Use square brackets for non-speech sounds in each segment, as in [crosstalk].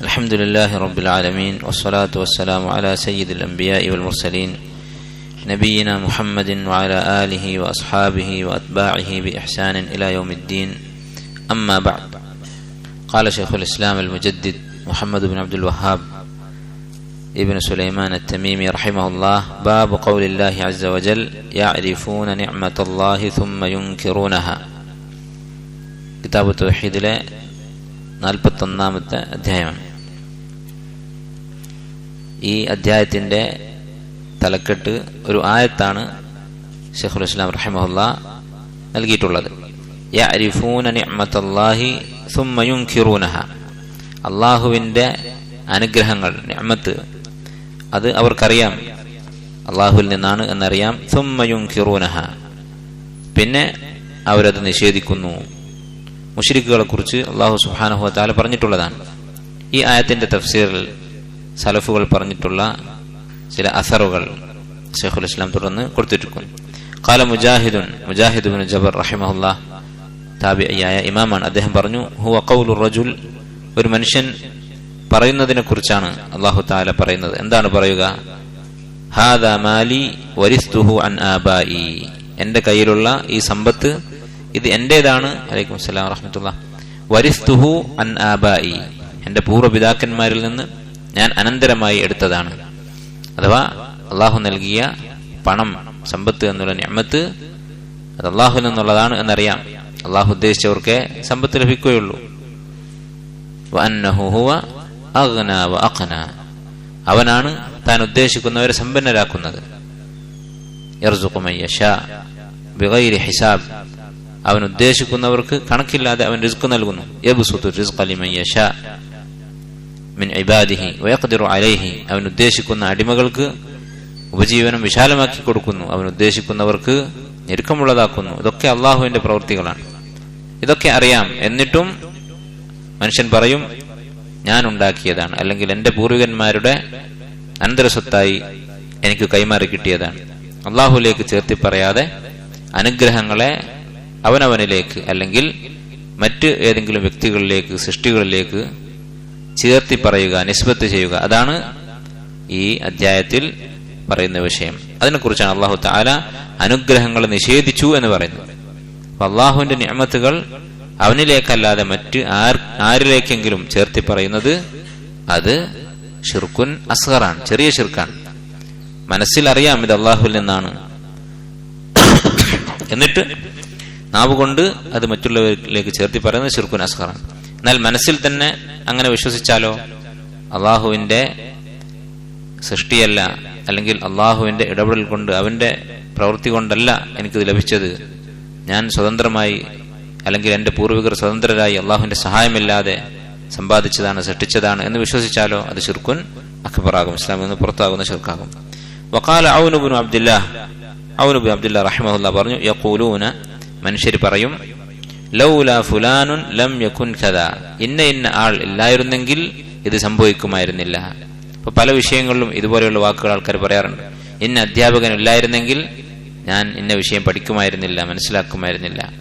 الحمد لله رب العالمين والصلاة والسلام على سيد الأنبياء والمرسلين نبينا محمد وعلى آله وأصحابه وأتباعه بإحسان إلى يوم الدين أما بعد قال شيخ الإسلام المجدد محمد بن عبد الوهاب ابن سليمان التميمي رحمه الله باب قول الله عز وجل يعرفون نعمة الله ثم ينكرونها كتاب التوحيد له നാൽപ്പത്തൊന്നാമത്തെ അധ്യായമാണ് ഈ അധ്യായത്തിന്റെ തലക്കെട്ട് ഒരു ആയത്താണ് ഷെഖുൽ ഇസ്ലാം റഹിമഹുല്ല നൽകിയിട്ടുള്ളത്. അള്ളാഹുവിന്റെ അനുഗ്രഹങ്ങൾ നിഅമത്ത് അത് അവർക്കറിയാം. അള്ളാഹുവിൽ നിന്നാണ് എന്നറിയാം. സുമ്മയും കിറൂനഹ പിന്നെ അവരത് നിഷേധിക്കുന്നു. മുഷരിക്കുകളെ കുറിച്ച് അള്ളാഹു സുഹാനഹു പറഞ്ഞിട്ടുള്ളതാണ്. ഈ ആയത്തിന്റെ തഫ്സീറിൽ സലഫുകൾ പറഞ്ഞിട്ടുള്ള ചില അസറുകൾ ഷെയ്ഖുൽ ഇസ്ലാം തുടർന്ന് കൊടുത്തിരിക്കുന്നു കാല മുജാഹിദുൻ മുജാഹിദുബിൻ ജബർ റഹിമഹുല്ല താബിയായ ഇമാമാണ്. അദ്ദേഹം പറഞ്ഞു ഹുവ ഖൗലു റജുൽ. ഒരു മനുഷ്യൻ പറയുന്നതിനെ കുറിച്ചാണ് അള്ളാഹു താല പറയുന്നത്. എന്താണ് പറയുക? ഹാദാ മാലി വരിസ്തുഹു അൻ ആബായി എന്റെ കയ്യിലുള്ള ഈ സമ്പത്ത് ഇത് എന്റേതാണ് അലൈക്കും സലാം റഹ്മത്തുള്ള വരിസ്തുഹു അൻ ആബായി എന്റെ പൂർവപിതാക്കന്മാരിൽ നിന്ന് ഞാൻ അനന്തരമായി എടുത്തതാണ്. അഥവാ അള്ളാഹു നൽകിയ പണം സമ്പത്ത് എന്നുള്ള ഞമ്മത്ത് അത് അള്ളാഹു നിന്നുള്ളതാണ് എന്നറിയാം. അള്ളാഹു ഉദ്ദേശിച്ചവർക്കേ സമ്പത്ത് ലഭിക്കുകയുള്ളൂ. അവനാണ് താൻ ഉദ്ദേശിക്കുന്നവരെ സമ്പന്നരാക്കുന്നത്. ഹിസാബ്. അവൻ ഉദ്ദേശിക്കുന്നവർക്ക് കണക്കില്ലാതെ അവൻ റിസ്ക് നൽകുന്നു. അലൈഹി. അവൻ ഉദ്ദേശിക്കുന്ന അടിമകൾക്ക് ഉപജീവനം വിശാലമാക്കി കൊടുക്കുന്നു. അവൻ ഉദ്ദേശിക്കുന്നവർക്ക് ഞെരുക്കമുള്ളതാക്കുന്നു. ഇതൊക്കെ അള്ളാഹുവിന്റെ പ്രവൃത്തികളാണ്. ഇതൊക്കെ അറിയാം. എന്നിട്ടും മനുഷ്യൻ പറയും ഞാൻ ഉണ്ടാക്കിയതാണ്. അല്ലെങ്കിൽ എന്റെ പൂർവികന്മാരുടെ അനന്തരസ്വത്തായി എനിക്ക് കൈമാറി കിട്ടിയതാണ്. അള്ളാഹുലേക്ക് ചേർത്തി പറയാതെ അനുഗ്രഹങ്ങളെ അവനവനിലേക്ക് അല്ലെങ്കിൽ മറ്റ് ഏതെങ്കിലും വ്യക്തികളിലേക്ക് സൃഷ്ടികളിലേക്ക് ചേർത്തി പറയുക നിസ്ബത്ത് ചെയ്യുക. അതാണ് ഈ അധ്യായത്തിൽ പറയുന്ന വിഷയം. അതിനെക്കുറിച്ചാണ് അള്ളാഹു താല അനുഗ്രഹങ്ങൾ നിഷേധിച്ചു എന്ന് പറയുന്നത്. അപ്പൊ അള്ളാഹുവിന്റെ നിയമത്തുകൾ അവനിലേക്കല്ലാതെ മറ്റ് ആർ ആരിലേക്കെങ്കിലും ചേർത്തി പറയുന്നത് അത് ഷിർക്കുൻ അസ്ഹറാണ് ചെറിയ ഷിർക്കാണ് മനസ്സിൽ അറിയാം ഇത് അള്ളാഹുവിൽ നിന്നാണ്. എന്നിട്ട് നാവുകൊണ്ട് അത് മറ്റുള്ളവരിലേക്ക് ചേർത്തി പറയുന്നത് ഷിർക്കുൻ അസ്ഹറാണ് എന്നാൽ മനസ്സിൽ തന്നെ അങ്ങനെ വിശ്വസിച്ചാലോ? അള്ളാഹുവിന്റെ സൃഷ്ടിയല്ല അല്ലെങ്കിൽ അള്ളാഹുവിന്റെ ഇടപെടൽ കൊണ്ട് അവന്റെ പ്രവൃത്തി കൊണ്ടല്ല എനിക്കിത് ലഭിച്ചത്. ഞാൻ സ്വതന്ത്രമായി അല്ലെങ്കിൽ എന്റെ പൂർവികർ സ്വതന്ത്രരായി അള്ളാഹുവിന്റെ സഹായമില്ലാതെ സമ്പാദിച്ചതാണ് സൃഷ്ടിച്ചതാണ് എന്ന് വിശ്വസിച്ചാലോ? അത് ഷിർക്കുൻ അക്ബറാകും ഇസ്ലാമിൽ നിന്ന് പുറത്താകുന്ന ഷിർക്കാകും വക്കാല ഔനുബുൻ അബ്ദുല്ല ഔനുബിൻ അബ്ദുല്ല റഹിമഹുല്ല പറഞ്ഞു യക്കൂലൂന മനുഷ്യർ പറയും ലൗല ഫുലാനുൻ ലം യകുൻ കഥ ഇന്ന ഇന്ന ആൾ ഇല്ലായിരുന്നെങ്കിൽ ഇത് സംഭവിക്കുമായിരുന്നില്ല. അപ്പൊ പല വിഷയങ്ങളിലും ഇതുപോലെയുള്ള വാക്കുകൾ ആൾക്കാർ പറയാറുണ്ട്. ഇന്ന അധ്യാപകൻ ഇല്ലായിരുന്നെങ്കിൽ ഞാൻ ഇന്ന വിഷയം പഠിക്കുമായിരുന്നില്ല മനസ്സിലാക്കുമായിരുന്നില്ല.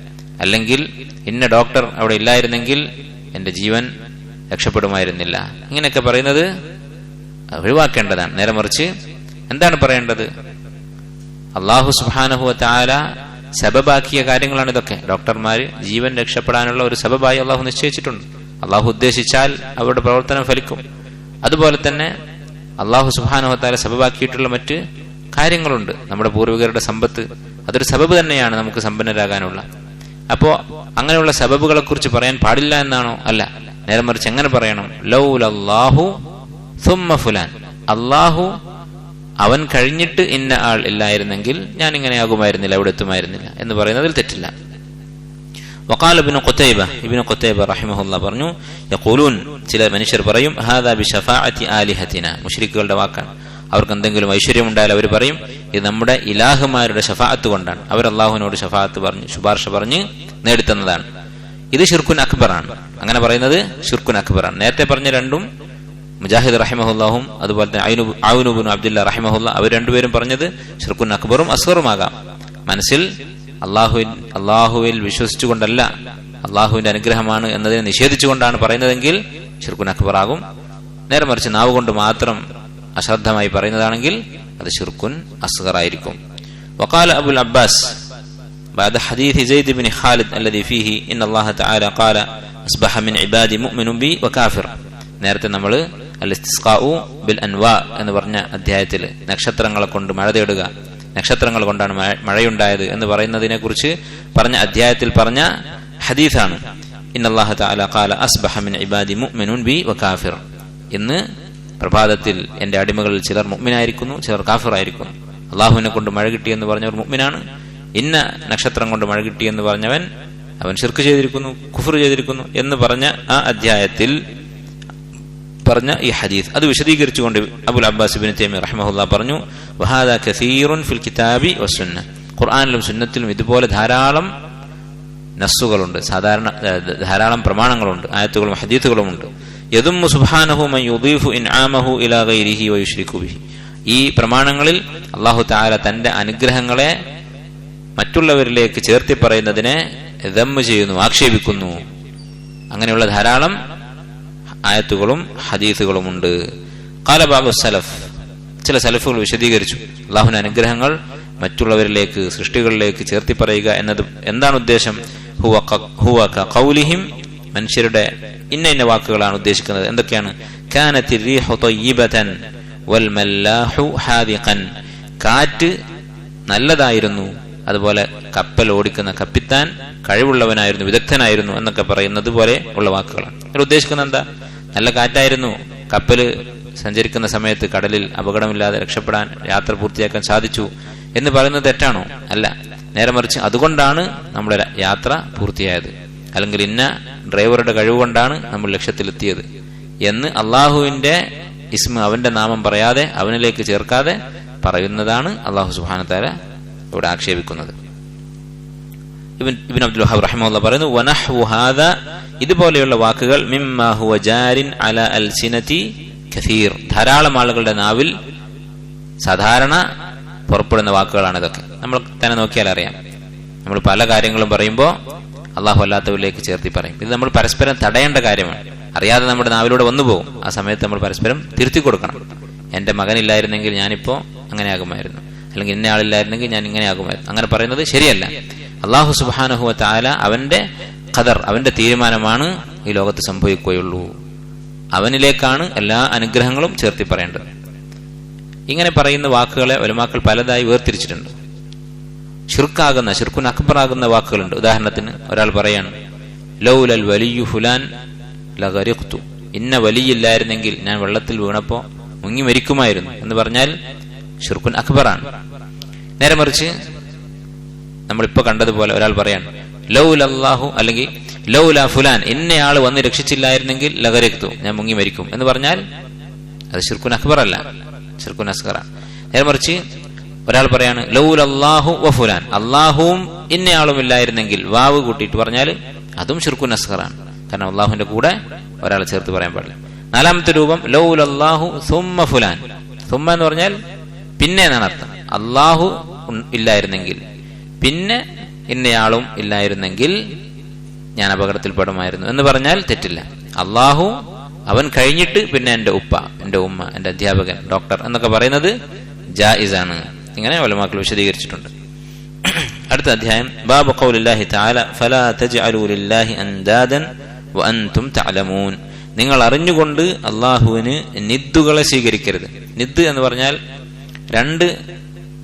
അല്ലെങ്കിൽ ഇന്ന ഡോക്ടർ അവിടെ ഇല്ലായിരുന്നെങ്കിൽ എന്റെ ജീവൻ രക്ഷപ്പെടുമായിരുന്നില്ല. ഇങ്ങനെയൊക്കെ പറയുന്നത് ഒഴിവാക്കേണ്ടതാണ്. നേരെ മറിച്ച് എന്താണ് പറയേണ്ടത്? അള്ളാഹു സുബാനഹുവ താല സബബാക്കിയ കാര്യങ്ങളാണ് ഇതൊക്കെ. ഡോക്ടർമാര് ജീവൻ രക്ഷപ്പെടാനുള്ള ഒരു സബബായി അള്ളാഹു നിശ്ചയിച്ചിട്ടുണ്ട്. അള്ളാഹു ഉദ്ദേശിച്ചാൽ അവരുടെ പ്രവർത്തനം ഫലിക്കും. അതുപോലെ തന്നെ അള്ളാഹു സുബാനുഹത്താല സബബാക്കിയിട്ടുള്ള മറ്റ് കാര്യങ്ങളുണ്ട്. നമ്മുടെ പൂർവികരുടെ സമ്പത്ത് അതൊരു സബബ് തന്നെയാണ് നമുക്ക് സമ്പന്നരാകാനുള്ള. അപ്പോ അങ്ങനെയുള്ള സബബുകളെ കുറിച്ച് പറയാൻ പാടില്ല എന്നാണോ? അല്ല. നേരെ മറിച്ച് എങ്ങനെ പറയണം? ലൗലല്ലാഹു ഫുലാൻ. അള്ളാഹു അവൻ കഴിഞ്ഞിട്ട് ഇന്ന ആൾ ഇല്ലായിരുന്നെങ്കിൽ ഞാൻ ഇങ്ങനെ ആകുമായിരുന്നില്ല അവിടെ എത്തുമായിരുന്നില്ല എന്ന് പറയുന്നതിൽ തെറ്റില്ല. ഇബിന് കൊത്തൈബ ഇബിന് കൊത്തൈബ റഹിമഹുല്ല പറഞ്ഞു യഖൂലൂൻ ചില മനുഷ്യർ പറയും ഷഫാഅത്തി ആലിഹത്തിന. മുഷ്രിക്കുകളുടെ വാക്കാണ്. അവർക്ക് എന്തെങ്കിലും ഐശ്വര്യം ഉണ്ടായാൽ അവർ പറയും ഇത് നമ്മുടെ ഇലാഹുമാരുടെ ഷഫാഅത്ത് കൊണ്ടാണ്. അവർ അള്ളാഹുവിനോട് ഷഫാഅത്ത് പറഞ്ഞു ശുപാർശ പറഞ്ഞ് നേടിത്തന്നതാണ്. ഇത് ഷിർക്കുൻ അക്ബറാണ്. അങ്ങനെ പറയുന്നത് ഷിർക്കുൻ അക്ബറാണ്. നേരത്തെ പറഞ്ഞ രണ്ടും മുജാഹിദ് റഹിമഹുല്ലാഹും അതുപോലെ തന്നെ ഔനുബുൻ അബ്ദുല്ല റഹിമഹുല്ല അവർ രണ്ടുപേരും പറഞ്ഞത് ഷിർക്കുൻ അക്ബറും അസ്ഹറുമാകാം മനസ്സിൽ അള്ളാഹുവിൻ അള്ളാഹുവിൽ വിശ്വസിച്ചുകൊണ്ടല്ല അള്ളാഹുവിന്റെ അനുഗ്രഹമാണ് എന്നതിനെ നിഷേധിച്ചുകൊണ്ടാണ് പറയുന്നതെങ്കിൽ ഷിർക്കുൻ അക്ബറാകും നേരെ മറിച്ച് നാവ് കൊണ്ട് മാത്രം അശ്രദ്ധമായി പറയുന്നതാണെങ്കിൽ അത് ഷിർക്കുൻ അസ്ഗറായിരിക്കും وقال أبو العباس بعد حديث زيد بن خالد الذي فيه إن الله تعالى قال أصبح من عبادي مؤمن بي وكافر നേരത്തെ നമ്മൾ അൽ ബിൽ അൻവാ എന്ന് പറഞ്ഞ അധ്യായത്തിൽ നക്ഷത്രങ്ങളെ കൊണ്ട് മഴ തേടുക നക്ഷത്രങ്ങൾ കൊണ്ടാണ് മഴ- മഴയുണ്ടായത് എന്ന് പറയുന്നതിനെ കുറിച്ച് പറഞ്ഞ അധ്യായത്തിൽ പറഞ്ഞ ഹദീഫാണ് ഇന്നല്ലാഹു മിൻ ഇബാദി മുഅ്മിനുൻ ബി വകാഫിർ ഇന്ന് പ്രഭാതത്തിൽ എന്റെ അടിമകളിൽ ചിലർ മുഅ്മിനായിരിക്കുന്നു ചിലർ കാഫിറായിരിക്കുന്നു. അള്ളാഹുവിനെ കൊണ്ട് മഴ കിട്ടി എന്ന് പറഞ്ഞവർ മുഅ്മിനാണ്. ഇന്ന നക്ഷത്രം കൊണ്ട് മഴ കിട്ടി എന്ന് പറഞ്ഞവൻ അവൻ ഷിർക്ക് ചെയ്തിരിക്കുന്നു കുഫർ ചെയ്തിരിക്കുന്നു എന്ന് പറഞ്ഞ ആ അധ്യായത്തിൽ പറഞ്ഞ ഈ ഹദീസ്. അത് വിശദീകരിച്ചുകൊണ്ട് അബുൽ അബ്ബാസ് ബിൻ തൈമി റഹ്മഹുല്ല പറഞ്ഞു വഹാദ കസീറുൻ ഫിൽ കിതാബി വസുന്ന ഖുർആാനിലും സുന്നത്തിലും ഇതുപോലെ ധാരാളം നസ്സുകളുണ്ട്. സാധാരണ ധാരാളം പ്രമാണങ്ങളുണ്ട്. ആയത്തുകളും ഹദീത്തുകളും ഉണ്ട്. സുബ്ഹാനഹു മൻ യുദീഫു ഇൻആമഹു ഇലാ ഗൈരിഹി ഈ പ്രമാണങ്ങളിൽ അള്ളാഹു തആല തന്റെ അനുഗ്രഹങ്ങളെ മറ്റുള്ളവരിലേക്ക് ചേർത്തി പറയുന്നതിനെ ദമ്മ് ചെയ്യുന്നു ആക്ഷേപിക്കുന്നു. അങ്ങനെയുള്ള ധാരാളം ആയത്തുകളും ഹദീസുകളുമുണ്ട്. കാലബാബു സലഫ് ചില സലഫുകൾ വിശദീകരിച്ചു. അള്ളാഹുവിന്റെ അനുഗ്രഹങ്ങൾ മറ്റുള്ളവരിലേക്ക് സൃഷ്ടികളിലേക്ക് ചേർത്തി പറയുക എന്നത് എന്താണ് ഉദ്ദേശം? ഹുവ ക- ഖൗലിഹിം മനുഷ്യരുടെ ഇന്ന ഇന്ന വാക്കുകളാണ് ഉദ്ദേശിക്കുന്നത്. എന്തൊക്കെയാണ്? കാറ്റ് നല്ലതായിരുന്നു അതുപോലെ കപ്പൽ ഓടിക്കുന്ന കപ്പിത്താൻ കഴിവുള്ളവനായിരുന്നു വിദഗ്ധനായിരുന്നു എന്നൊക്കെ പറയുന്നത് പോലെ ഉള്ള വാക്കുകളാണ്. ഉദ്ദേശിക്കുന്നത് എന്താ? നല്ല കാറ്റായിരുന്നു. കപ്പൽ സഞ്ചരിക്കുന്ന സമയത്ത് കടലിൽ അപകടമില്ലാതെ രക്ഷപ്പെടാൻ യാത്ര പൂർത്തിയാക്കാൻ സാധിച്ചു എന്ന് പറയുന്നത് തെറ്റാണോ? അല്ല. നേരെ മറിച്ച് അതുകൊണ്ടാണ് നമ്മുടെ യാത്ര പൂർത്തിയായത്. അല്ലെങ്കിൽ ഇന്ന ഡ്രൈവറുടെ കഴിവ് കൊണ്ടാണ് നമ്മൾ ലക്ഷ്യത്തിലെത്തിയത് എന്ന് അള്ളാഹുവിന്റെ ഇസ്മ അവന്റെ നാമം പറയാതെ അവനിലേക്ക് ചേർക്കാതെ പറയുന്നതാണ് അള്ളാഹു സുഹാനത്താര ഇവിടെ ആക്ഷേപിക്കുന്നത്. ഇബിൻ അബ്ദുൽ വഹാബ് റഹിമുള്ള പറയുന്നു വനഹു ഹാദ ഇതുപോലെയുള്ള വാക്കുകൾ ജാരിൻ അല അൽ കഥീർ ധാരാളം ആളുകളുടെ നാവിൽ സാധാരണ പുറപ്പെടുന്ന വാക്കുകളാണ് ഇതൊക്കെ. നമ്മൾ തന്നെ നോക്കിയാൽ അറിയാം. നമ്മൾ പല കാര്യങ്ങളും പറയുമ്പോൾ അള്ളാഹു അല്ലാത്തവരിലേക്ക് ചേർത്തി പറയും. ഇത് നമ്മൾ പരസ്പരം തടയേണ്ട കാര്യമാണ്. അറിയാതെ നമ്മുടെ നാവിലൂടെ വന്നു പോകും. ആ സമയത്ത് നമ്മൾ പരസ്പരം തിരുത്തി കൊടുക്കണം. എന്റെ മകനില്ലായിരുന്നെങ്കിൽ ഞാനിപ്പോ അങ്ങനെ ആകുമായിരുന്നു അല്ലെങ്കിൽ ഇന്ന ആളില്ലായിരുന്നെങ്കിൽ ഞാൻ ഇങ്ങനെ ആകുമായിരുന്നു അങ്ങനെ പറയുന്നത് ശരിയല്ല. അള്ളാഹു സുബാനഹുവ താല അവന്റെ ഖദർ അവന്റെ തീരുമാനമാണ് ഈ ലോകത്ത് സംഭവിക്കുകയുള്ളൂ. അവനിലേക്കാണ് എല്ലാ അനുഗ്രഹങ്ങളും ചേർത്തി പറയേണ്ടത്. ഇങ്ങനെ പറയുന്ന വാക്കുകളെ ഒലമാക്കൾ പലതായി വേർതിരിച്ചിട്ടുണ്ട്. ഷിർക്കാകുന്ന ഷിർക്കുൻ അക്ബറാകുന്ന വാക്കുകളുണ്ട്. ഉദാഹരണത്തിന് ഒരാൾ പറയാണ് ലൗലൽ വലിയു ഫുലാൻ ലഗരിഖ്തു. ഇന്ന വലിയില്ലായിരുന്നെങ്കിൽ ഞാൻ വെള്ളത്തിൽ വീണപ്പോ മുങ്ങി മരിക്കുമായിരുന്നു എന്ന് പറഞ്ഞാൽ ഷിർക്കുൻ അക്ബറാണ്. നേരെ മറിച്ച് നമ്മളിപ്പോ കണ്ടതുപോലെ ഒരാൾ പറയാണ് ലൗലല്ലാഹു അല്ലെങ്കിൽ ലൗല ഫുലാൻ ഇന്നയാൾ വന്ന് രക്ഷിച്ചില്ലായിരുന്നെങ്കിൽ ലഹരക്തു ഞാൻ മുങ്ങി മരിക്കും. എന്ന് പറഞ്ഞാൽ അത് ഷിർക്കുൻ അക്ബർ അല്ല. ഷിർക്കുൻ അസ്കറാണ് നേരെ മറിച്ച് ഒരാൾ പറയാണ് ലൗൽ വ ഫുലാൻ അള്ളാഹുവും ഇന്നയാളും ഇല്ലായിരുന്നെങ്കിൽ വാവ് കൂട്ടിയിട്ട് പറഞ്ഞാൽ അതും ഷിർക്കുൻ അസ്കറാണ് കാരണം അള്ളാഹുവിന്റെ കൂടെ ഒരാളെ ചേർത്ത് പറയാൻ പാടില്ല. നാലാമത്തെ രൂപം ലൗൽ അള്ളാഹു ഫുലാൻ സുമ്മ എന്ന് പറഞ്ഞാൽ പിന്നെ എന്നാണ് അർത്ഥം. അള്ളാഹു ഇല്ലായിരുന്നെങ്കിൽ. പിന്നെ ഇന്നയാളും ഇല്ലായിരുന്നെങ്കിൽ ഞാൻ അപകടത്തിൽപ്പെടുമായിരുന്നു എന്ന് പറഞ്ഞാൽ തെറ്റില്ല. അള്ളാഹു അവൻ കഴിഞ്ഞിട്ട് പിന്നെ എന്റെ ഉപ്പ എന്റെ ഉമ്മ എന്റെ അധ്യാപകൻ ഡോക്ടർ എന്നൊക്കെ പറയുന്നത് ജായിസാണ്. ഇങ്ങനെ വലമാക്കൾ വിശദീകരിച്ചിട്ടുണ്ട്. അടുത്ത അധ്യായം. ബാബു ഖൗലില്ലാഹി തആല ഫലാ ലില്ലാഹി അൻദാദൻ തഅലമൂൻ. നിങ്ങൾ അറിഞ്ഞുകൊണ്ട് അള്ളാഹുവിന് നിദ്ദുകളെ സ്വീകരിക്കരുത്. നിദ് എന്ന് പറഞ്ഞാൽ രണ്ട്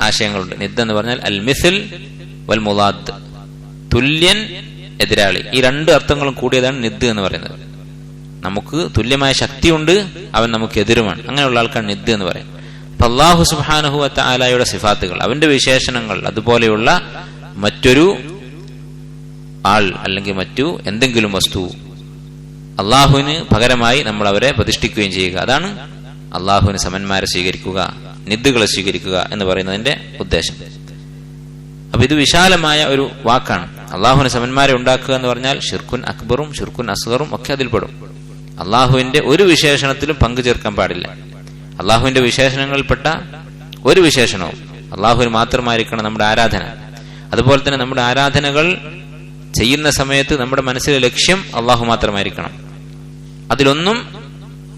ആശയങ്ങളുണ്ട്. നിദ് എന്ന് പറഞ്ഞാൽ അൽ മിസിൽ വൽ മുലാദ് തുല്യൻ എതിരാളി. ഈ രണ്ട് അർത്ഥങ്ങളും കൂടിയതാണ് നിദ് എന്ന് പറയുന്നത്. നമുക്ക് തുല്യമായ ശക്തിയുണ്ട് അവൻ നമുക്ക് എതിരുമാണ്. അങ്ങനെയുള്ള ആൾക്കാണ് നിദ് എന്ന് പറയും അപ്പൊ അള്ളാഹു സുബാനഹുവത്ത ആലായുടെ സിഫാത്തുകൾ അവന്റെ വിശേഷണങ്ങൾ അതുപോലെയുള്ള മറ്റൊരു ആൾ അല്ലെങ്കിൽ മറ്റു എന്തെങ്കിലും വസ്തു അള്ളാഹുവിന് പകരമായി നമ്മൾ അവരെ പ്രതിഷ്ഠിക്കുകയും ചെയ്യുക. അതാണ് അള്ളാഹുവിന് സമന്മാരെ സ്വീകരിക്കുക നിദ്ദുകളെ സ്വീകരിക്കുക എന്ന് പറയുന്നതിന്റെ ഉദ്ദേശം. അപ്പൊ ഇത് വിശാലമായ ഒരു വാക്കാണ്. അള്ളാഹുവിന് സമന്മാരെ ഉണ്ടാക്കുക എന്ന് പറഞ്ഞാൽ ഷിർക്കുൻ അക്ബറും ഷിർക്കുൻ അസ്ഗറും ഒക്കെ അതിൽപ്പെടും. അള്ളാഹുവിന്റെ ഒരു വിശേഷണത്തിലും പങ്കു ചേർക്കാൻ പാടില്ല. അള്ളാഹുവിന്റെ വിശേഷണങ്ങളിൽപ്പെട്ട ഒരു വിശേഷണവും അള്ളാഹുവിന് മാത്രമായിരിക്കണം നമ്മുടെ ആരാധന. അതുപോലെ തന്നെ നമ്മുടെ ആരാധനകൾ ചെയ്യുന്ന സമയത്ത് നമ്മുടെ മനസ്സിലെ ലക്ഷ്യം അള്ളാഹു മാത്രമായിരിക്കണം. അതിലൊന്നും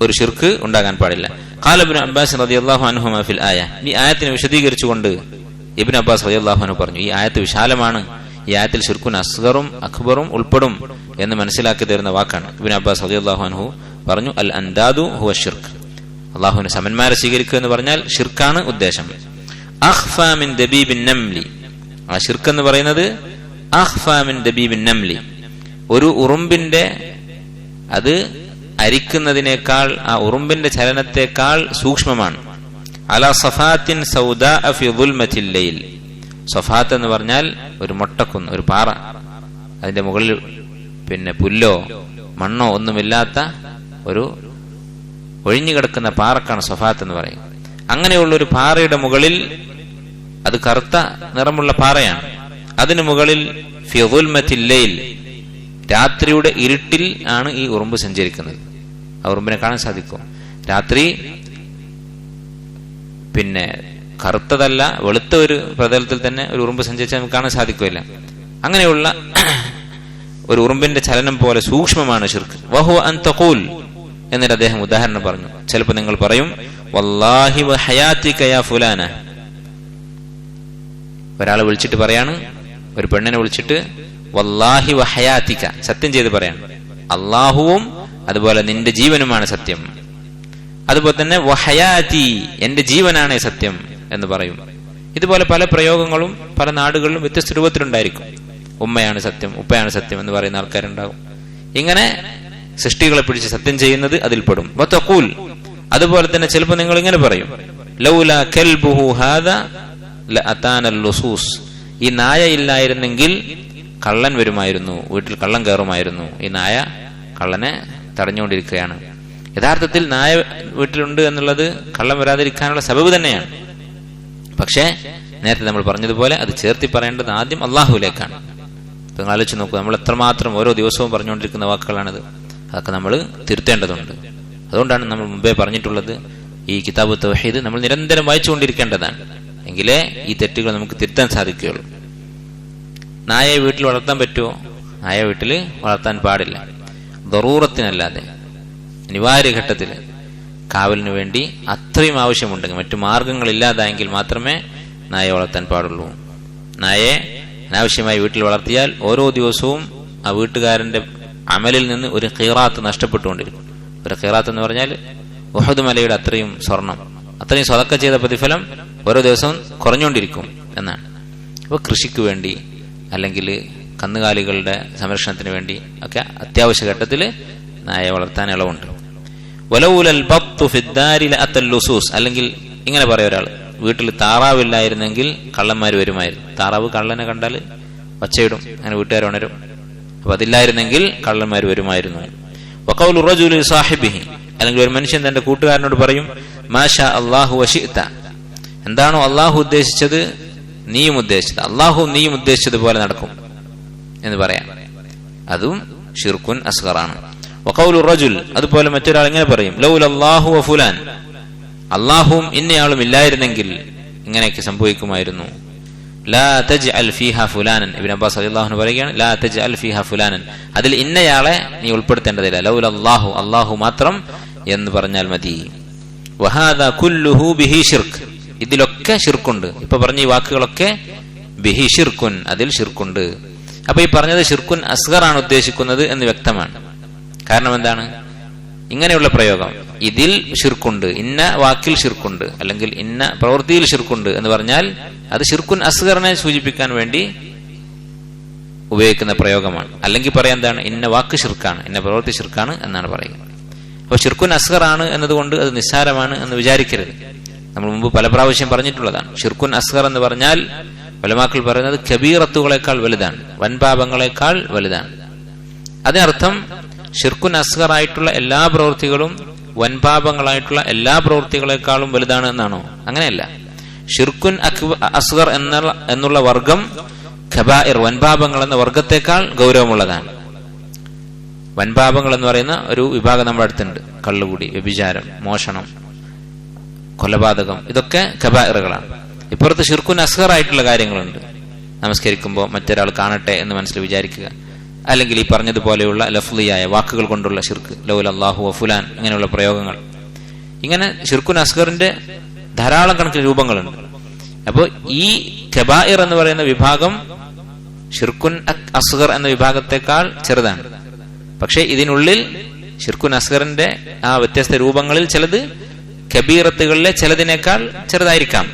ഒരു ഷിർക്ക് ഉണ്ടാകാൻ പാടില്ല. ഖാലബിൻ അബ്ബാസ് റളിയല്ലാഹു അള്ളാഹു ഫിൽ ആയ. ഈ ആയത്തിനെ വിശദീകരിച്ചുകൊണ്ട് ഇബ്നു അബ്ബാസ് അൻഹു പറഞ്ഞു ഈ ആയത്ത് വിശാലമാണ്. ഈ ആയത്തിൽ ഷിർക്കുൻ അസ്ഗറും അക്ബറും ഉൾപ്പെടും എന്ന് മനസ്സിലാക്കി തരുന്ന വാക്കാണ്. ഇബിൻ അബ്ബാസ് അൻഹു പറഞ്ഞു അൽ അന്താദു ഹുവ ഷിർക്ക് അള്ളാഹുവിന് സമന്മാരെ സ്വീകരിക്കുക എന്ന് പറഞ്ഞാൽ ഷിർക്കാണ് ഉദ്ദേശം. അഹ്ഫാമിൻ ദബീബിൻ നംലി. ആ ഷിർക്ക് എന്ന് പറയുന്നത് അഹ്ഫാമിൻ ദബീബിൻ നംലി. ഒരു ഉറുമ്പിന്റെ അത് അരിക്കുന്നതിനേക്കാൾ ആ ഉറുമ്പിന്റെ ചലനത്തെക്കാൾ സൂക്ഷ്മമാണ്. സഫാത്തിൻ സഫാത്ത് എന്ന് പറഞ്ഞാൽ ഒരു മൊട്ടക്കുന്ന് ഒരു പാറ. അതിന്റെ മുകളിൽ പിന്നെ പുല്ലോ മണ്ണോ ഒന്നുമില്ലാത്ത ഒരു ഒഴിഞ്ഞു കിടക്കുന്ന പാറക്കാണ് സഫാത്ത് എന്ന് പറയും. അങ്ങനെയുള്ള ഒരു പാറയുടെ മുകളിൽ അത് കറുത്ത നിറമുള്ള പാറയാണ്. അതിനു മുകളിൽ ഫിയോൽമത്തില്ലയിൽ രാത്രിയുടെ ഇരുട്ടിൽ ആണ് ഈ ഉറുമ്പ് സഞ്ചരിക്കുന്നത്. ആ ഉറുമ്പിനെ കാണാൻ സാധിക്കും. രാത്രി പിന്നെ കറുത്തതല്ല വെളുത്ത ഒരു പ്രതലത്തിൽ തന്നെ ഒരു ഉറുമ്പ് സഞ്ചരിച്ചാൽ നമുക്ക് കാണാൻ സാധിക്കില്ല അങ്ങനെയുള്ള [clears throat] ഒരു ഉറുമ്പിന്റെ ചലനം പോലെ സൂക്ഷ്മമാണ് ഷിർക്ക് വഹു അൻ തഖൂൽ എന്നിട്ട് അദ്ദേഹം ഉദാഹരണം പറഞ്ഞു. ചിലപ്പോൾ നിങ്ങൾ പറയും വല്ലാഹി വഹയാത്തിക യാ ഫുലാന. ഒരാളെ വിളിച്ചിട്ട് പറയാണ് ഒരു പെണ്ണിനെ വിളിച്ചിട്ട് വല്ലാഹി വഹയാത്തിക സത്യം ചെയ്ത് പറയാണ് അള്ളാഹുവും അതുപോലെ നിന്റെ ജീവനുമാണ് സത്യം. അതുപോലെ തന്നെ വഹയാതി എന്റെ ജീവനാണ് സത്യം എന്ന് പറയും. ഇതുപോലെ പല പ്രയോഗങ്ങളും പല നാടുകളിലും വ്യത്യസ്ത രൂപത്തിലുണ്ടായിരിക്കും. ഉമ്മയാണ് സത്യം ഉപ്പയാണ് സത്യം എന്ന് പറയുന്ന ആൾക്കാരുണ്ടാകും. ഇങ്ങനെ സൃഷ്ടികളെ പിടിച്ച് സത്യം ചെയ്യുന്നത് അതിൽപ്പെടും വത്തക്കൂൽ അതുപോലെ തന്നെ ചിലപ്പോൾ നിങ്ങൾ ഇങ്ങനെ പറയും. ലൗല കൽബുഹു ലുസൂസ്. ഈ നായ ഇല്ലായിരുന്നെങ്കിൽ കള്ളൻ വരുമായിരുന്നു വീട്ടിൽ കള്ളൻ കയറുമായിരുന്നു. ഈ നായ കള്ളനെ തടഞ്ഞുകൊണ്ടിരിക്കുകയാണ്. യഥാർത്ഥത്തിൽ നായ വീട്ടിലുണ്ട് എന്നുള്ളത് കള്ളം വരാതിരിക്കാനുള്ള സബബ് തന്നെയാണ്. പക്ഷേ നേരത്തെ നമ്മൾ പറഞ്ഞതുപോലെ അത് ചേർത്തി പറയേണ്ടത് ആദ്യം അള്ളാഹുവിലേക്കാണ് ഇപ്പൊ നിങ്ങൾ ആലോചിച്ച് നോക്കൂ. നമ്മൾ എത്രമാത്രം ഓരോ ദിവസവും പറഞ്ഞുകൊണ്ടിരിക്കുന്ന വാക്കുകളാണിത്. അതൊക്കെ നമ്മൾ തിരുത്തേണ്ടതുണ്ട്. അതുകൊണ്ടാണ് നമ്മൾ മുമ്പേ പറഞ്ഞിട്ടുള്ളത് ഈ കിതാബ് തൗഹീദ് നമ്മൾ നിരന്തരം വായിച്ചുകൊണ്ടിരിക്കേണ്ടതാണ്. എങ്കിലേ ഈ തെറ്റുകൾ നമുക്ക് തിരുത്താൻ സാധിക്കുകയുള്ളൂ. നായയെ വീട്ടിൽ വളർത്താൻ പറ്റുമോ? നായ വീട്ടിൽ വളർത്താൻ പാടില്ല. ദറൂറത്തിനല്ലാതെ. അനിവാര്യ ഘട്ടത്തിൽ കാവലിന് വേണ്ടി അത്രയും ആവശ്യമുണ്ടെങ്കിൽ മറ്റു മാർഗങ്ങളില്ലാതായെങ്കിൽ മാത്രമേ നായയെ വളർത്താൻ പാടുള്ളൂ. നായയെ അനാവശ്യമായി വീട്ടിൽ വളർത്തിയാൽ ഓരോ ദിവസവും ആ വീട്ടുകാരന്റെ അമലിൽ നിന്ന് ഒരു ഖീറാത്ത് നഷ്ടപ്പെട്ടുകൊണ്ടിരിക്കും. ഒരു ഖീറാത്ത് എന്ന് പറഞ്ഞാൽ ഉഹദ് മലയുടെ അത്രയും സ്വർണം. അത്രയും സ്വതക്ക ചെയ്ത പ്രതിഫലം ഓരോ ദിവസവും കുറഞ്ഞുകൊണ്ടിരിക്കും എന്നാണ്. അപ്പോൾ കൃഷിക്ക് വേണ്ടി അല്ലെങ്കിൽ കന്നുകാലികളുടെ സംരക്ഷണത്തിന് വേണ്ടി ഒക്കെ അത്യാവശ്യ ഘട്ടത്തിൽ നായയെ വളർത്താൻ ഇളവുണ്ട്. വലൗലൽ അല്ലെങ്കിൽ ഇങ്ങനെ പറയാം ഒരാൾ വീട്ടിൽ താറാവില്ലായിരുന്നെങ്കിൽ കള്ളന്മാർ വരുമായിരുന്നു. താറാവ് കള്ളനെ കണ്ടാൽ ഒച്ചയിടും അങ്ങനെ വീട്ടുകാർ ഉണരും. അപ്പൊ അതില്ലായിരുന്നെങ്കിൽ കള്ളന്മാർ വരുമായിരുന്നു. റജുലി സാഹിബിഹി. അല്ലെങ്കിൽ ഒരു മനുഷ്യൻ തന്റെ കൂട്ടുകാരനോട് പറയും മാഷാ അള്ളാഹു വശിത്ത എന്താണോ അള്ളാഹു ഉദ്ദേശിച്ചത് നീയും ഉദ്ദേശിച്ചത്. അള്ളാഹു നീയും ഉദ്ദേശിച്ചത് പോലെ നടക്കും എന്ന് പറയാം. അതും ഷിർക്കുൻ അസ്ഗറാണ്. റജുൽ അതുപോലെ മറ്റൊരാൾ ഇങ്ങനെ പറയും ലൗൽ അള്ളാഹു ഫുലാൻ. അള്ളാഹുവും ഇന്നയാളും ഇല്ലായിരുന്നെങ്കിൽ ഇങ്ങനെയൊക്കെ സംഭവിക്കുമായിരുന്നു. ലാ ഫുലാനൻ. അബ്ബാസ് ലാ ഫുലാനൻ. അതിൽ ഇന്നയാളെ നീ ഉൾപ്പെടുത്തേണ്ടതില്ല. ലൗൽ അള്ളാഹു അള്ളാഹു മാത്രം എന്ന് പറഞ്ഞാൽ മതി. കുല്ലുഹു ബിഹി ഇതിലൊക്കെ ഷിർക്കുണ്ട് ഇപ്പൊ പറഞ്ഞ ഈ വാക്കുകളൊക്കെ ബിഹി അതിൽ ഷിർക്കുണ്ട് അപ്പൊ ഈ പറഞ്ഞത് ഷിർക്കുൻ അസ്ഗർ ആണ് ഉദ്ദേശിക്കുന്നത് എന്ന് വ്യക്തമാണ്. കാരണം എന്താണ്? ഇങ്ങനെയുള്ള പ്രയോഗം. ഇതിൽ ഷിർക്കുണ്ട് ഇന്ന വാക്കിൽ ഷിർക്കുണ്ട് അല്ലെങ്കിൽ ഇന്ന പ്രവൃത്തിയിൽ ഷിർക്കുണ്ട് എന്ന് പറഞ്ഞാൽ അത് ഷിർക്കുൻ അസ്ഗറിനെ സൂചിപ്പിക്കാൻ വേണ്ടി ഉപയോഗിക്കുന്ന പ്രയോഗമാണ്. അല്ലെങ്കിൽ പറയാൻ എന്താണ്? ഇന്ന വാക്ക് ഷിർക്കാണ് ഇന്ന പ്രവൃത്തി ഷിർക്കാണ് എന്നാണ് പറയുന്നത്. അപ്പോൾ ഷിർക്കുൻ അസ്ഗറാണ് എന്നതുകൊണ്ട് അത് നിസ്സാരമാണ് എന്ന് വിചാരിക്കരുത്. നമ്മൾ മുമ്പ് പല പ്രാവശ്യം പറഞ്ഞിട്ടുള്ളതാണ്. ഷിർക്കുൻ അസ്ഹർ എന്ന് പറഞ്ഞാൽ വലമാക്കൾ പറയുന്നത് കബീറത്തുകളെക്കാൾ വലുതാണ്. വൻപാപങ്ങളെക്കാൾ വലുതാണ്. അതിനർത്ഥം ഷിർക്കുൻ അസ്ഹർ ആയിട്ടുള്ള എല്ലാ പ്രവൃത്തികളും വൻപാപങ്ങളായിട്ടുള്ള എല്ലാ പ്രവൃത്തികളെക്കാളും വലുതാണ് എന്നാണോ? അങ്ങനെയല്ല. ഷിർക്കുൻ അസ്ഹർ എന്നുള്ള വർഗം ഖബാഇർ വൻപാപങ്ങൾ എന്ന വർഗത്തെക്കാൾ ഗൗരവമുള്ളതാണ്. വൻപാപങ്ങൾ എന്ന് പറയുന്ന ഒരു വിഭാഗം നമ്മുടെ അടുത്തുണ്ട്. കള്ളുകൂടി വ്യഭിചാരം മോഷണം കൊലപാതകം ഇതൊക്കെ ഖബാഇറുകളാണ് ഇപ്പുറത്ത് ഷിർക്കുൻ അസ്ഹർ ആയിട്ടുള്ള കാര്യങ്ങളുണ്ട്. നമസ്കരിക്കുമ്പോൾ മറ്റൊരാൾ കാണട്ടെ എന്ന് മനസ്സിൽ വിചാരിക്കുക. അല്ലെങ്കിൽ ഈ പറഞ്ഞതുപോലെയുള്ള ലഫ്ലിയായ വാക്കുകൾ കൊണ്ടുള്ള ഷിർക്ക് ലൗൽ അള്ളാഹു വഫുലാൻ ഇങ്ങനെയുള്ള പ്രയോഗങ്ങൾ. ഇങ്ങനെ ഷിർക്കുൻ അസ്ഗറിന്റെ ധാരാളം കണക്കിന് രൂപങ്ങളുണ്ട്. അപ്പോൾ ഈ കബായിർ എന്ന് പറയുന്ന വിഭാഗം ഷിർക്കുൻ അസ്ഗർ എന്ന വിഭാഗത്തെക്കാൾ ചെറുതാണ്. പക്ഷേ ഇതിനുള്ളിൽ ഷിർക്കുൻ അസ്ഗറിന്റെ ആ വ്യത്യസ്ത രൂപങ്ങളിൽ ചിലത് കബീറത്തുകളിലെ ചിലതിനേക്കാൾ ചെറുതായിരിക്കാം.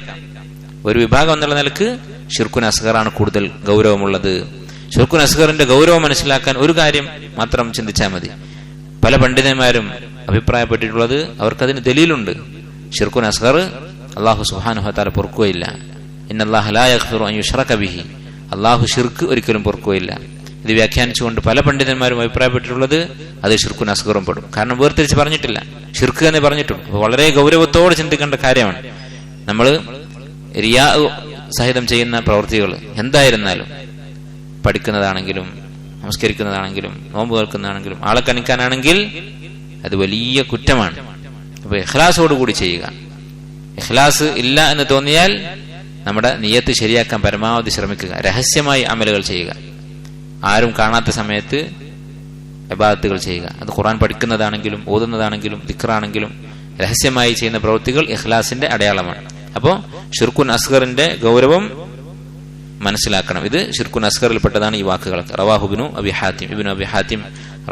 ഒരു വിഭാഗം എന്നുള്ള നിലയ്ക്ക് ഷിർക്കുൻ അസ്ഗറാണ് കൂടുതൽ ഗൗരവമുള്ളത്. ഷിർക്കുൻ അസ്ഹറിന്റെ ഗൗരവം മനസ്സിലാക്കാൻ ഒരു കാര്യം മാത്രം ചിന്തിച്ചാൽ മതി. പല പണ്ഡിതന്മാരും അഭിപ്രായപ്പെട്ടിട്ടുള്ളത് അവർക്കതിന് ദലീലുണ്ട്. ഷിർഖുൻ അസ്ഹർ അള്ളാഹു സുഹാനുഹത്താല പൊറുക്കുകയില്ല. ഇന്നല്ലാഹുറബിഹി അള്ളാഹു ഷിർക്ക് ഒരിക്കലും പൊറുക്കുകയില്ല. ഇത് വ്യാഖ്യാനിച്ചുകൊണ്ട് പല പണ്ഡിതന്മാരും അഭിപ്രായപ്പെട്ടിട്ടുള്ളത് അത് ഷിർഖുൻ അസ്ഹറും പെടും. കാരണം വേർതിരിച്ച് പറഞ്ഞിട്ടില്ല. ഷിർക്ക് എന്ന് പറഞ്ഞിട്ടുണ്ട് വളരെ ഗൗരവത്തോടെ ചിന്തിക്കേണ്ട കാര്യമാണ്. നമ്മൾ റിയാ സഹിതം ചെയ്യുന്ന പ്രവൃത്തികൾ എന്തായിരുന്നാലും പഠിക്കുന്നതാണെങ്കിലും നമസ്കരിക്കുന്നതാണെങ്കിലും നോമ്പ് കേൾക്കുന്നതാണെങ്കിലും ആളെ കണിക്കാനാണെങ്കിൽ അത് വലിയ കുറ്റമാണ്. അപ്പൊ ഇഖ്ലാസോടുകൂടി ചെയ്യുക. ഇഖ്ലാസ് ഇല്ല എന്ന് തോന്നിയാൽ നമ്മുടെ നിയത്ത് ശരിയാക്കാൻ പരമാവധി ശ്രമിക്കുക. രഹസ്യമായി അമലുകൾ ചെയ്യുക. ആരും കാണാത്ത സമയത്ത് ഇബാദത്തുകൾ ചെയ്യുക. അത് ഖുറാൻ പഠിക്കുന്നതാണെങ്കിലും ഓതുന്നതാണെങ്കിലും ദിക്റാണെങ്കിലും രഹസ്യമായി ചെയ്യുന്ന പ്രവൃത്തികൾ ഇഖ്ലാസിന്റെ അടയാളമാണ്. അപ്പോൾ ഷിർഖുൻ അസ്ഗറിന്റെ ഗൗരവം മനസ്സിലാക്കണം ഇത് ഷിർക്കുൻ അസ്ഗറിൽപ്പെട്ടതാണ് ഈ വാക്കുകളൊക്കെ റവാഹുബിനു അബി ഹാത്തിം ഇബിനു അബി ഹാത്തിം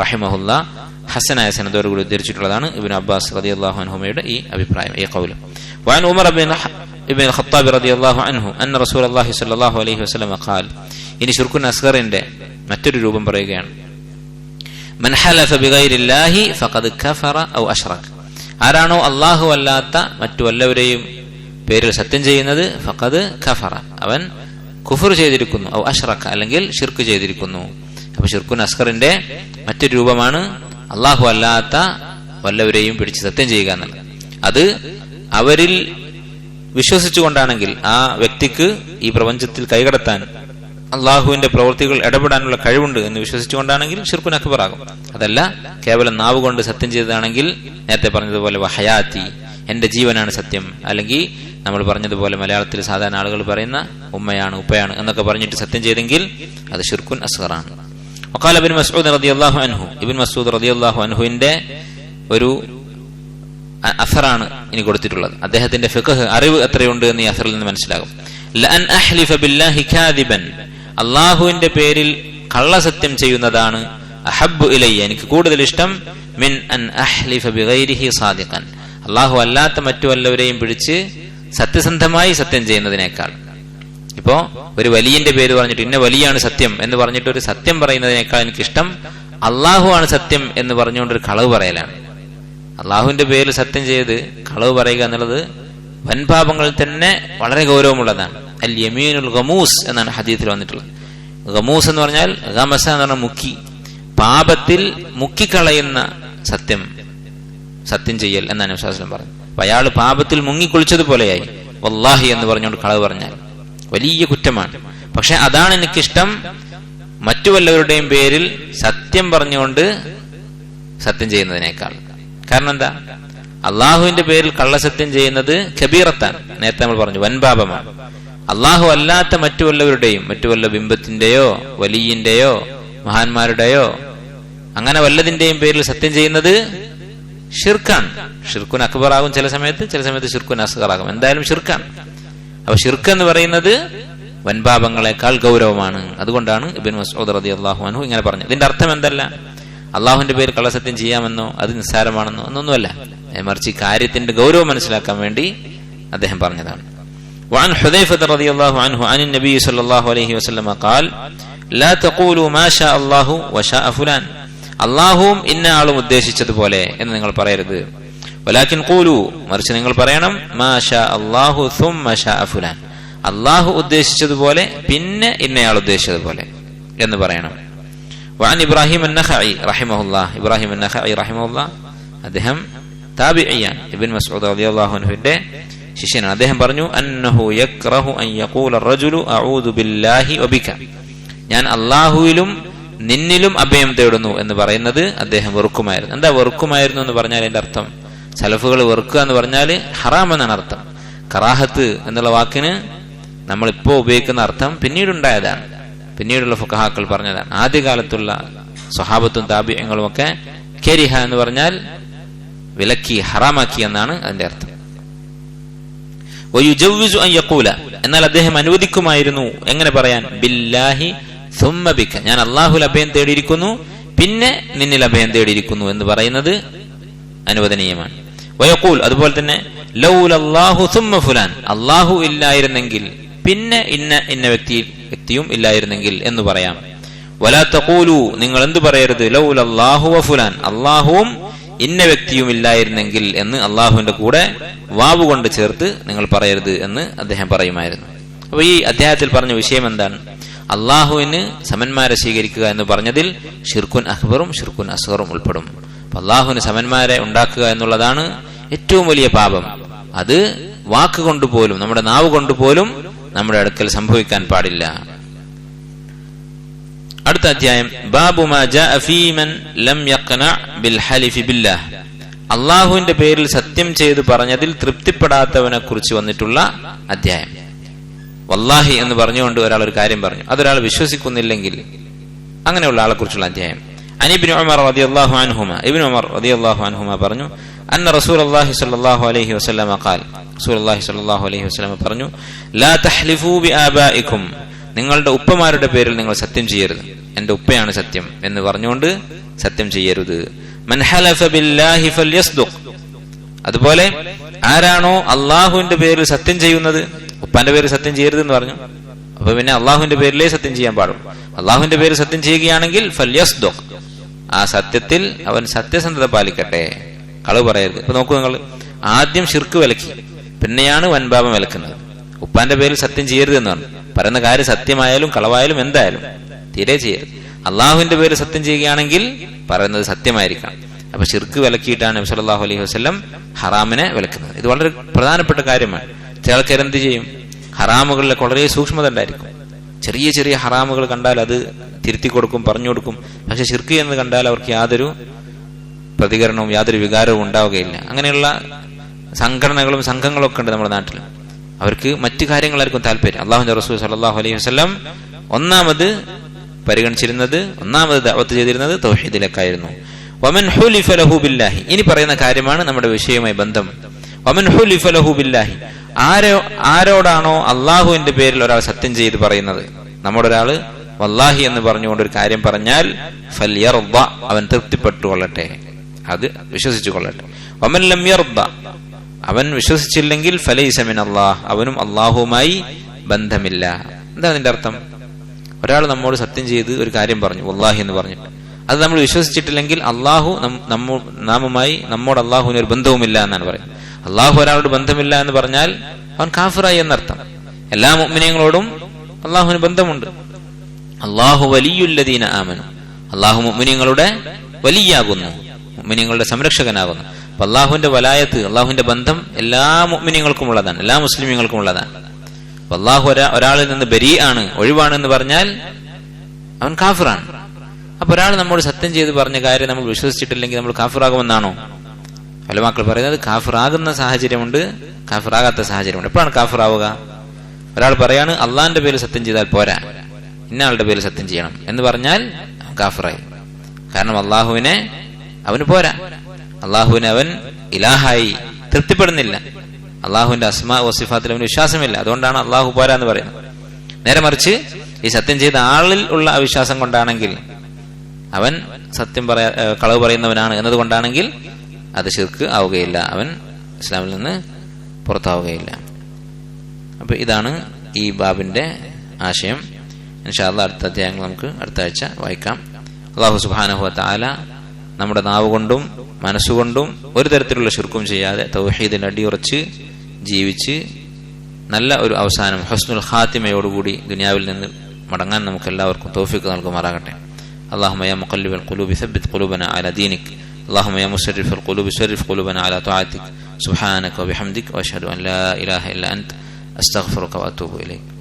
റഹിമഹുല്ല ഹസനായ സനദോടുകൂടി ഉദ്ധരിച്ചിട്ടുള്ളതാണ് ഇബിൻ അബ്ബാസ് റതി അള്ളാഹു അൻഹുമയുടെ ഈ അഭിപ്രായം ഈ കൗലം وعن عمر بن ابن الخطاب رضي الله عنه أن رسول الله صلى الله عليه وسلم قال ഇനി ഷിർക്കുൻ അസ്ഗറിന്റെ മറ്റൊരു രൂപം പറയുകയാണ് മൻ ഹലഫ ബിഗൈരില്ലാഹി ഫഖദ് കഫറ ഔ അഷ്റക് ആരാണോ അല്ലാഹു അല്ലാത്ത മറ്റു വല്ലവരെയും പേരിൽ സത്യം ചെയ്യുന്നത് ഫഖദ് കഫറ അവൻ കുഫർ ചെയ്തിരിക്കുന്നു. ഔ അഷ്റഖ അല്ലെങ്കിൽ ഷിർക്ക് ചെയ്തിരിക്കുന്നു. അപ്പൊ ഷിർക്കുൻ അസ്കറിന്റെ മറ്റൊരു രൂപമാണ് അള്ളാഹു അല്ലാത്ത വല്ലവരെയും പിടിച്ച് സത്യം ചെയ്യുക എന്നുള്ളത്. അത് അവരിൽ വിശ്വസിച്ചുകൊണ്ടാണെങ്കിൽ ആ വ്യക്തിക്ക് ഈ പ്രപഞ്ചത്തിൽ കൈകടത്താൻ അള്ളാഹുവിന്റെ പ്രവൃത്തികൾ ഇടപെടാനുള്ള കഴിവുണ്ട് എന്ന് വിശ്വസിച്ചുകൊണ്ടാണെങ്കിൽ ഷിർക്കുൻ അക്ബർ ആകും അതല്ല കേവലം നാവുകൊണ്ട് സത്യം ചെയ്തതാണെങ്കിൽ നേരത്തെ പറഞ്ഞതുപോലെ വഹയാത്തി എന്റെ ജീവനാണ് സത്യം. അല്ലെങ്കിൽ നമ്മൾ പറഞ്ഞതുപോലെ മലയാളത്തിൽ സാധാരണ ആളുകൾ പറയുന്ന ഉമ്മയാണ് ഉപ്പയാണ് എന്നൊക്കെ പറഞ്ഞിട്ട് സത്യം ചെയ്തെങ്കിൽ അത് ഷിർഖുൻ അസ്ഹറാണ് ഒക്കാൽ അബിൻ മസൂദ് റതി അള്ളാഹു അൻഹു. ഇബിൻ മസൂദ് റതി അള്ളാഹു അൻഹുവിന്റെ ഒരു അസറാണ് ഇനി കൊടുത്തിട്ടുള്ളത്. അദ്ദേഹത്തിന്റെ ഫിഖഹ് അറിവ് എത്രയുണ്ട് എന്ന് ഈ അസറിൽ നിന്ന് മനസ്സിലാകും. അള്ളാഹുവിന്റെ പേരിൽ കള്ളസത്യം ചെയ്യുന്നതാണ് അഹബ് ഇലയ്യ. എനിക്ക് കൂടുതൽ ഇഷ്ടം മിൻ അൻ അഹ്ലിഫ ബിഗൈരിഹി സാദിഖൻ. അള്ളാഹു അല്ലാത്ത മറ്റു വല്ലവരെയും പിടിച്ച് സത്യസന്ധമായി സത്യം ചെയ്യുന്നതിനേക്കാൾ. ഇപ്പോ ഒരു വലിയന്റെ പേര് പറഞ്ഞിട്ട് ഇന്ന വലിയാണ് സത്യം എന്ന് പറഞ്ഞിട്ട് ഒരു സത്യം പറയുന്നതിനേക്കാൾ എനിക്കിഷ്ടം അള്ളാഹു ആണ് സത്യം എന്ന് പറഞ്ഞുകൊണ്ട് ഒരു കളവ് പറയലാണ്. അള്ളാഹുവിന്റെ പേരിൽ സത്യം ചെയ്ത് കളവ് പറയുക എന്നുള്ളത് വൻപാപങ്ങളിൽ തന്നെ വളരെ ഗൗരവമുള്ളതാണ്. അൽ യമീനുൽ ഗമൂസ് എന്നാണ് ഹദീത്തിൽ വന്നിട്ടുള്ളത്. ഗമൂസ് എന്ന് പറഞ്ഞാൽ ഗമസ എന്ന് പറഞ്ഞാൽ മുക്കി. പാപത്തിൽ മുക്കിക്കളയുന്ന സത്യം. സത്യം ചെയ്യൽ എന്നാണ് വിശ്വാസം പറഞ്ഞു അപ്പൊ അയാൾ പാപത്തിൽ മുങ്ങിക്കുളിച്ചതുപോലെയായി. വല്ലാഹി എന്ന് പറഞ്ഞുകൊണ്ട് കളവ് പറഞ്ഞാൽ. വലിയ കുറ്റമാണ്. പക്ഷെ അതാണ് എനിക്കിഷ്ടം. മറ്റു വല്ലവരുടെയും പേരിൽ സത്യം പറഞ്ഞുകൊണ്ട് സത്യം ചെയ്യുന്നതിനേക്കാൾ. കാരണം എന്താ? അള്ളാഹുവിന്റെ പേരിൽ കള്ളസത്യം ചെയ്യുന്നത് കബീറത്താണ്. നേരത്തെ നമ്മൾ പറഞ്ഞു വൻപാപമാണ് അള്ളാഹു അല്ലാത്ത മറ്റു വല്ലവരുടെയും മറ്റു വല്ല ബിംബത്തിന്റെയോ വലിയന്റെയോ മഹാന്മാരുടെയോ അങ്ങനെ വല്ലതിന്റെയും പേരിൽ സത്യം ചെയ്യുന്നത് ഷിർക്കാണ് ഷിർക്കുൻ അക്ബർ ആകും ചില സമയത്ത് ചില സമയത്ത് ഷിർക്കുൻ അസ്ഗർ ആകും എന്തായാലും ഷിർക്കാണ് അപ്പൊ ഷിർക്ക് എന്ന് പറയുന്നത് വൻപാപങ്ങളെക്കാൾ ഗൗരവമാണ് അതുകൊണ്ടാണ് ഇബിൻ മസൂദ് റതി അള്ളാഹു അനു ഇങ്ങനെ പറഞ്ഞത് ഇതിന്റെ അർത്ഥം എന്തല്ല അള്ളാഹുവിന്റെ പേര് കള്ളസത്യം ചെയ്യാമെന്നോ അത് നിസ്സാരമാണെന്നോ എന്നൊന്നുമല്ല ഏ, മറിച്ച് ഈ കാര്യത്തിന്റെ ഗൗരവം മനസ്സിലാക്കാൻ വേണ്ടി അദ്ദേഹം പറഞ്ഞതാണ് وعن حذيفة رضي الله عنه عن النبي صلى الله عليه وسلم قال لا تقولوا ما شاء الله وشاء فلان അള്ളാഹുവും ഇന്ന ആളും ഉദ്ദേശിച്ചതുപോലെ എന്ന് നിങ്ങൾ പറയരുത് വലാക്കിൻ കൂലു മറിച്ച് നിങ്ങൾ പറയണം മാ ഷാ അള്ളാഹു ثم شاء ഫുലാൻ അള്ളാഹു ഉദ്ദേശിച്ചതുപോലെ പിന്നെ ഇന്നയാൾ ഉദ്ദേശിച്ചതുപോലെ എന്ന് പറയണം وعن ഇബ്രാഹിം النخعي رحمه الله ഇബ്രാഹിം النخعي رحمه الله അദ്ദേഹം താബിഇയാണ് ഇബ്ൻ മസ്ഊദ് റളിയല്ലാഹു അൻഹുവിന്റെ ശിഷ്യനാണ് അദ്ദേഹം പറഞ്ഞു അന്നഹു യക്റഹു അൻ യഖൂല الرجل اعوذ بالله وبك ഞാൻ അള്ളാഹുവിലും നിന്നിലും അഭയം തേടുന്നു എന്ന് പറയുന്നത് അദ്ദേഹം വെറുക്കുമായിരുന്നു. എന്താ വെറുക്കുമായിരുന്നു എന്ന് പറഞ്ഞാൽ എന്റെ അർത്ഥം? സലഫുകൾ വെറുക്കുക എന്ന് പറഞ്ഞാൽ ഹറാം എന്നാണ് അർത്ഥം. കറാഹത്ത് എന്നുള്ള വാക്കിന് ഇപ്പോ ഉപയോഗിക്കുന്ന അർത്ഥം പിന്നീടുണ്ടായതാണ്. പിന്നീടുള്ള ഫുഖഹാക്കൾ പറഞ്ഞതാണ്. ആദ്യകാലത്തുള്ള സ്വഹാബത്തും താപ്യങ്ങളും ഒക്കെ കെരിഹ എന്ന് പറഞ്ഞാൽ വിലക്കി ഹറാമാക്കി എന്നാണ് അതിന്റെ അർത്ഥം. എന്നാൽ അദ്ദേഹം അനുവദിക്കുമായിരുന്നു. എങ്ങനെ പറയാൻ? ബില്ലാഹി സുമ്മ ബിക. ഞാൻ അള്ളാഹുൽ അഭയം തേടിയിരിക്കുന്നു പിന്നെ നിന്നിൽ അഭയം തേടിയിരിക്കുന്നു എന്ന് പറയുന്നത് അനുവദനീയമാണ്. വയക്കൂൽ അതുപോലെ തന്നെ ലൗലല്ലാഹു സുമ്മ ഫുലാൻ. അള്ളാഹു ഇല്ലായിരുന്നെങ്കിൽ പിന്നെ ഇന്ന ഇന്ന വ്യക്തി വ്യക്തിയും ഇല്ലായിരുന്നെങ്കിൽ എന്ന് പറയാം. വലാ തഖൂലു നിങ്ങൾ എന്ത് പറയരുത്? ലൗലല്ലാഹു വ ഫുലാൻ. അള്ളാഹുവും ഇന്ന വ്യക്തിയും ഇല്ലായിരുന്നെങ്കിൽ എന്ന് അള്ളാഹുവിന്റെ കൂടെ വാവ് കൊണ്ട് ചേർത്ത് നിങ്ങൾ പറയരുത് എന്ന് അദ്ദേഹം പറയുമായിരുന്നു. അപ്പൊ ഈ അദ്ദേഹത്തിൽ പറഞ്ഞ വിഷയം എന്താണ്? അള്ളാഹുവിന് സമന്മാരെ സ്വീകരിക്കുക എന്ന് പറഞ്ഞതിൽ ഷിർക്കുൻ അഹ്ബറും ഷിർക്കുൻ അസ്ഹറും ഉൾപ്പെടും. അപ്പൊ അള്ളാഹുവിന് സമന്മാരെ ഉണ്ടാക്കുക എന്നുള്ളതാണ് ഏറ്റവും വലിയ പാപം. അത് വാക്ക് കൊണ്ടുപോലും നമ്മുടെ നാവ് കൊണ്ടുപോലും നമ്മുടെ അടുക്കൽ സംഭവിക്കാൻ പാടില്ല. അടുത്ത അധ്യായം അള്ളാഹുവിന്റെ പേരിൽ സത്യം ചെയ്ത് പറഞ്ഞതിൽ തൃപ്തിപ്പെടാത്തവനെ കുറിച്ച് വന്നിട്ടുള്ള അധ്യായം. വല്ലാഹി എന്ന് പറഞ്ഞുകൊണ്ട് ഒരാൾ ഒരു കാര്യം പറഞ്ഞു. അതൊരാൾ വിശ്വസിക്കുന്നില്ലെങ്കിൽ അങ്ങനെയുള്ള ആളെ കുറിച്ചുള്ള അധ്യായം അനിബിൻ ഉമർ റളിയല്ലാഹു അൻഹുമ ഇബ്നു ഉമർ റളിയല്ലാഹു അൻഹുമ പറഞ്ഞു അന്ന റസൂലുള്ളാഹി സ്വല്ലല്ലാഹു അലൈഹി വസല്ലമ റസൂൽ റസൂലുള്ളാഹി സ്വല്ലല്ലാഹു അലൈഹി വസല്ലമ പറഞ്ഞു ലാ തഹ്ലിഫൂ ബി ആബായിക്കും നിങ്ങളുടെ ഉപ്പമാരുടെ പേരിൽ നിങ്ങൾ സത്യം ചെയ്യരുത്. എന്റെ ഉപ്പയാണ് സത്യം എന്ന് പറഞ്ഞുകൊണ്ട് സത്യം ചെയ്യരുത്. അതുപോലെ ആരാണോ അള്ളാഹുവിന്റെ പേരിൽ സത്യം ചെയ്യുന്നത്? ഉപ്പാന്റെ പേര് സത്യം ചെയ്യരുത് എന്ന് പറഞ്ഞു. അപ്പൊ പിന്നെ അള്ളാഹുവിന്റെ പേരിലേ സത്യം ചെയ്യാൻ പാടും അള്ളാഹുവിന്റെ പേര് സത്യം ചെയ്യുകയാണെങ്കിൽ ഫല്യസ്ദുഖ്. ആ സത്യത്തിൽ അവൻ സത്യസന്ധത പാലിക്കട്ടെ. കളവ് പറയരുത്. ഇപ്പൊ നോക്കൂ നിങ്ങൾ ആദ്യം ഷിർക്ക് വിലക്കി. പിന്നെയാണ് വൻപാപം വിലക്കുന്നത്. ഉപ്പാന്റെ പേരിൽ സത്യം ചെയ്യരുത് എന്ന് പറഞ്ഞു. പറയുന്ന കാര്യം സത്യമായാലും കളവായാലും എന്തായാലും തീരെ ചെയ്യരുത്. അള്ളാഹുവിന്റെ പേര് സത്യം ചെയ്യുകയാണെങ്കിൽ പറയുന്നത് സത്യമായിരിക്കണം. അപ്പൊ ഷിർക്ക് വിലക്കിയിട്ടാണ് നബി സല്ലല്ലാഹു അലൈഹി വസ്ലം ഹറാമിനെ വിലക്കുന്നത്. ഇത് വളരെ പ്രധാനപ്പെട്ട കാര്യമാണ്. ചില ആൾക്കാർ എന്ത് ചെയ്യും? ഹറാമുകളിലൊക്കെ വളരെ സൂക്ഷ്മത ഉണ്ടായിരിക്കും ചെറിയ ചെറിയ ഹറാമുകൾ കണ്ടാൽ അത് തിരുത്തി കൊടുക്കും പറഞ്ഞു കൊടുക്കും. പക്ഷെ ശിർക്ക് എന്ന് കണ്ടാൽ അവർക്ക് യാതൊരു പ്രതികരണവും യാതൊരു വികാരവും ഉണ്ടാവുകയില്ല. അങ്ങനെയുള്ള സംഘടനകളും സംഘങ്ങളും ഒക്കെ ഉണ്ട് നമ്മുടെ നാട്ടിൽ. അവർക്ക് മറ്റു കാര്യങ്ങളായിരിക്കും താല്പര്യം. അള്ളാഹുന്റെ റസൂൽ സല്ലല്ലാഹു അലൈഹി വസ്ലം ഒന്നാമത് പരിഗണിച്ചിരുന്നത് ഒന്നാമത് ദഅവത്ത് ചെയ്തിരുന്നത് തൗഹീദിലേക്കായിരുന്നു. വമൻ ഹുലിഫ ലഹു ബില്ലാഹി. ഇനി പറയുന്ന കാര്യമാണ് നമ്മുടെ വിഷയവുമായി ബന്ധം. വമൻ ഹുലിഫ ലഹു ബില്ലാഹി. ആരോ ആരോടാണോ അള്ളാഹുവിന്റെ പേരിൽ ഒരാൾ സത്യം ചെയ്ത് പറയുന്നത്? നമ്മുടെ ഒരാൾ വല്ലാഹി എന്ന് പറഞ്ഞുകൊണ്ട് ഒരു കാര്യം പറഞ്ഞാൽ ഫല്യർദ അവൻ തൃപ്തിപ്പെട്ടു കൊള്ളട്ടെ അത് വിശ്വസിച്ചു കൊള്ളട്ടെ വമൻ ലം യർദ അവൻ വിശ്വസിച്ചില്ലെങ്കിൽ ഫലൈസ മിൻ അള്ളാഹ് അവനും അള്ളാഹുവുമായി ബന്ധമില്ല. എന്താ അതിന്റെ അർത്ഥം? ഒരാൾ നമ്മോട് സത്യം ചെയ്ത് ഒരു കാര്യം പറഞ്ഞു വല്ലാഹി എന്ന് പറഞ്ഞിട്ട് അത് നമ്മൾ വിശ്വസിച്ചിട്ടില്ലെങ്കിൽ അള്ളാഹു നമ്മുമായി നമ്മോട് അള്ളാഹുവിന് ഒരു ബന്ധവുമില്ല എന്നാണ് പറയുന്നത്. അള്ളാഹു ഒരാളോട് ബന്ധമില്ല എന്ന് പറഞ്ഞാൽ അവൻ കാഫിറായി എന്നർത്ഥം. എല്ലാ മുഅ്മിനീങ്ങളോടും അള്ളാഹുവിന് ബന്ധമുണ്ട്. അള്ളാഹു വലിയുല്ലദീന ആമനു. അള്ളാഹു മുഅ്മിനീങ്ങളുടെ വലിയാകുന്നു. മുഅ്മിനീങ്ങളുടെ സംരക്ഷകനാകുന്നു. അപ്പൊ അള്ളാഹുവിന്റെ വലായത്ത് അള്ളാഹുവിന്റെ ബന്ധം എല്ലാ മുഅ്മിനീങ്ങൾക്കും ഉള്ളതാണ് എല്ലാ മുസ്ലിമീങ്ങൾക്കും ഉള്ളതാണ് അപ്പൊ അള്ളാഹു ഒരാ ഒരാളിൽ നിന്ന് ബരി ആണ് ഒഴിവാണ് എന്ന് പറഞ്ഞാൽ അവൻ കാഫിറാണ്. അപ്പൊ ഒരാൾ നമ്മോട് സത്യം ചെയ്ത് പറഞ്ഞ കാര്യം നമ്മൾ വിശ്വസിച്ചിട്ടില്ലെങ്കിൽ നമ്മൾ കാഫിറാകുമെന്നാണോ? ഫലമാക്കൾ പറയുന്നത് കാഫിറാകുന്ന സാഹചര്യമുണ്ട് കാഫിറാകാത്ത സാഹചര്യമുണ്ട്. എപ്പോഴാണ് കാഫിറാവുക? ഒരാൾ പറയാണ് അള്ളാന്റെ പേര് സത്യം ചെയ്താൽ പോരാ. ഇന്ന ആളുടെ പേര് സത്യം ചെയ്യണം എന്ന് പറഞ്ഞാൽ കാഫിറായി. കാരണം അള്ളാഹുവിനെ അവന് പോരാ. അള്ളാഹുവിനെ അവൻ ഇലാഹായി തൃപ്തിപ്പെടുന്നില്ല. അള്ളാഹുവിന്റെ അസ്മാ വസിഫാത്തിൽ അവന് വിശ്വാസമില്ല. അതുകൊണ്ടാണ് അള്ളാഹു പോരാ എന്ന് പറയുന്നത്. നേരെ മറിച്ച് ഈ സത്യം ചെയ്ത ആളിൽ ഉള്ള അവിശ്വാസം കൊണ്ടാണെങ്കിൽ അവൻ സത്യം പറയാ കളവ് പറയുന്നവനാണ് എന്നതുകൊണ്ടാണെങ്കിൽ അത് ശിർക്ക് ആവുകയില്ല. അവൻ ഇസ്ലാമിൽ നിന്ന് പുറത്താവുകയില്ല. അപ്പൊ ഇതാണ് ഈ ബാബിന്റെ ആശയം. ഇൻഷാല്ല അടുത്ത അധ്യായങ്ങൾ നമുക്ക് അടുത്ത ആഴ്ച വായിക്കാം. അള്ളാഹു സുബാനഹുഅത്ത ആല നമ്മുടെ നാവ് കൊണ്ടും മനസ്സുകൊണ്ടും ഒരു തരത്തിലുള്ള ശിർക്കും ചെയ്യാതെ തൗഹീദിൽ അടിയുറച്ച് ജീവിച്ച് നല്ല ഒരു അവസാനം ഹസ്നുൽ ഖാത്തിമയോടുകൂടി ദുനിയാവിൽ നിന്ന് മടങ്ങാൻ നമുക്ക് എല്ലാവർക്കും തോഫിക്ക് നൽകുമാറാകട്ടെ. അള്ളാഹുമയ മുക്കല്ലുബൽ കുലൂബി സബിത് കുലൂബന അല ദീനിക് اللهم يا مسرف القلوب سرف قلوبنا على طاعتك. سبحانك وبحمدك وأشهد أن لا إله إلا أنت. أستغفرك وأتوب إليك.